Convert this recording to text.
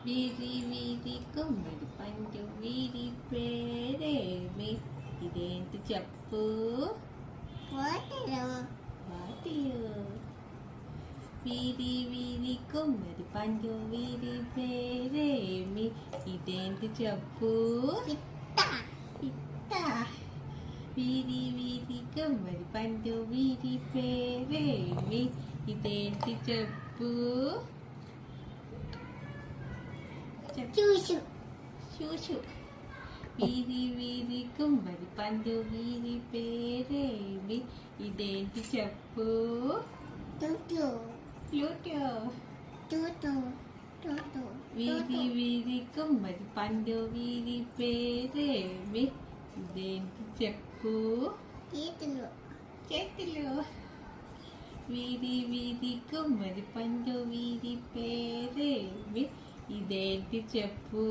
వీరి వీరి కుమ్మడి పండు వీరి పేరేమి ఇదేంటి చెప్పు వాటిలో వాటిలో వీరి వీరి కుమ్మడి పండు వీరి పేరేమి ఇదేంటి చెప్పు పిట్ట ఇట్ట వీరి వీరి కుమ్మడి పండు వీరి పేరేమి ఇదేంటి చెప్పు చూసు చూచు. వీరి వీరి కుమ్మరి పండు వీరి పేరేమి? ఇదేంటి చెప్పు? వీరి వీరి కుమ్మరి పండు వీరి పేరేమి? ఇదేంటి చెప్పు? చేతులు. చేతులు. వీరి వీరి కుమ్మరి పండు వీరి పేరేమి? ఇదేంటి చెప్పు?